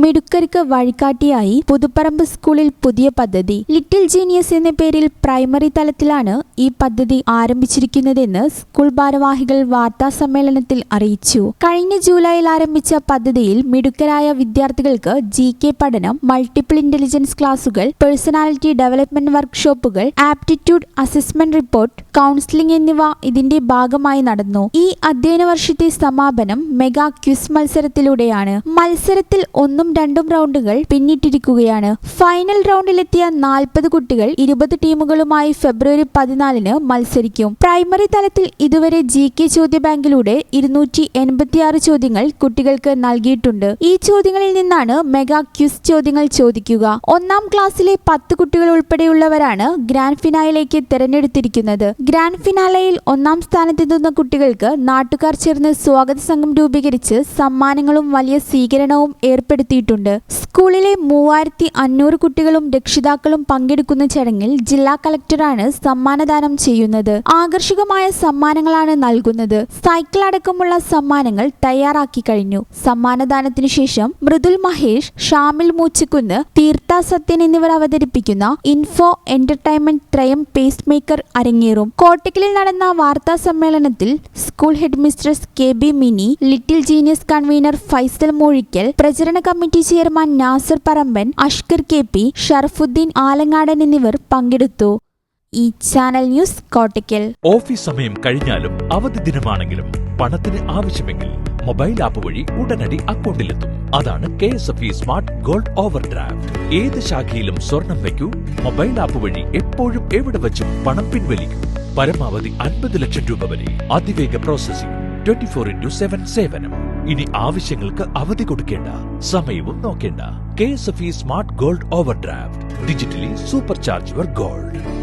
മിടുക്കർക്ക് വഴികാട്ടിയായി പുതുപ്പറമ്പ് സ്കൂളിൽ പുതിയ പദ്ധതി. ലിറ്റിൽ ജീനിയസ് എന്ന പേരിൽ പ്രൈമറി തലത്തിലാണ് ഈ പദ്ധതി ആരംഭിച്ചിരിക്കുന്നതെന്ന് സ്കൂൾ ഭാരവാഹികൾ വാർത്താ സമ്മേളനത്തിൽ അറിയിച്ചു. കഴിഞ്ഞ ജൂലൈയിൽ ആരംഭിച്ച പദ്ധതിയിൽ മിടുക്കരായ വിദ്യാർത്ഥികൾക്ക് ജി കെ പഠനം മൾട്ടിപ്പിൾ ഇന്റലിജൻസ് ക്ലാസുകൾ പേഴ്സണാലിറ്റി ഡെവലപ്മെന്റ് വർക്ക്ഷോപ്പുകൾ ആപ്റ്റിറ്റ്യൂഡ് അസസ്മെന്റ് റിപ്പോർട്ട് കൗൺസിലിംഗ് എന്നിവ ഇതിന്റെ ഭാഗമായി നടന്നു. ഈ അധ്യയന വർഷത്തെ സമാപനം മെഗാ ക്വിസ് മത്സരത്തിലൂടെയാണ്. മത്സരത്തിൽ ഒന്നും രണ്ടും റൗണ്ടുകൾ പിന്നിട്ടിരിക്കുകയാണ്. ഫൈനൽ റൗണ്ടിലെത്തിയ നാൽപ്പത് കുട്ടികൾ ഇരുപത് ടീമുകളുമായി ഫെബ്രുവരി പതിനാലിന് മത്സരിക്കും. പ്രൈമറി തലത്തിൽ ഇതുവരെ ജി കെ ചോദ്യ ബാങ്കിലൂടെ ഇരുന്നൂറ്റി എൺപത്തിയാറ് ചോദ്യങ്ങൾ കുട്ടികൾക്ക് നൽകിയിട്ടുണ്ട്. ഈ ചോദ്യങ്ങളിൽ നിന്നാണ് മെഗാ ക്യൂസ് ചോദ്യങ്ങൾ ചോദിക്കുക. ഒന്നാം ക്ലാസ്സിലെ പത്ത് കുട്ടികൾ ഉൾപ്പെടെയുള്ളവരാണ് ഗ്രാൻഡ് ഫിനാലയിലേക്ക് തിരഞ്ഞെടുത്തിരിക്കുന്നത്. ഗ്രാൻഡ് ഫിനാലയിൽ ഒന്നാം സ്ഥാനത്തെത്തുന്ന കുട്ടികൾക്ക് നാട്ടുകാർ ചേർന്ന് സ്വാഗത സംഘം രൂപീകരിച്ച് സമ്മാനങ്ങളും വലിയ സ്വീകരണവും ഏർപ്പെടുത്തിയിട്ടുണ്ട് സ്കൂളിലെ മൂവായിരത്തി അഞ്ഞൂറ് കുട്ടികളും രക്ഷിതാക്കളും പങ്കെടുക്കുന്ന ചടങ്ങിൽ ജില്ലാ കളക്ടറാണ് സമ്മാനദാനം ചെയ്യുന്നത്. ആകർഷകമായ സമ്മാനങ്ങളാണ് നൽകുന്നത്. സൈക്കിൾ അടക്കമുള്ള സമ്മാനങ്ങൾ തയ്യാറാക്കി കഴിഞ്ഞു. സമ്മാനദാനത്തിനു ശേഷം മൃദുൽ മഹേഷ് ഷാമിൽ മൂച്ചിക്കുന്ന് തീർത്ഥ സത്യൻ എന്നിവർ അവതരിപ്പിക്കുന്ന ഇൻഫോ എന്റർടൈൻമെന്റ് ത്രയം പേസ്റ്റ് മേക്കർ അരങ്ങേറും. കോട്ടക്കലിൽ നടന്ന വാർത്താ സമ്മേളനത്തിൽ school head mistress K B Mini little genius convener Faisal Moozhikkal പ്രചരണ committee chairman Nasar Paramban Ashkar K P Sharafuddin Alangadan എന്നിവർ പങ്കെടുത്തു. ഈ ചാനൽ ന്യൂസ് കോട്ടയ്ക്കൽ. ഓഫീസ് സമയം കഴിഞ്ഞാലും അവധി ദിനമാണെങ്കിലും പണത്തിന് ആവശ്യമെങ്കിൽ മൊബൈൽ ആപ്പ് വഴി ഉടനടി അക്കൗണ്ടിലെത്തും. അതാണ് K S F E smart gold over draft ഏത് ശാഖയിലും സ്വർണം വയ്ക്കൂ മൊബൈൽ ആപ്പ് വഴി എപ്പോഴും എവിടെ വച്ചും പണം പിൻവലിക്കൂ. പരമാവധി അൻപത് ലക്ഷം രൂപ വരെ അതിവേഗ processing twenty four into seven സേവനം. ഇനി ആവശ്യങ്ങൾക്ക് അവധി കൊടുക്കേണ്ട സമയവും നോക്കേണ്ട. K E smart gold over draft digitally super charge your gold.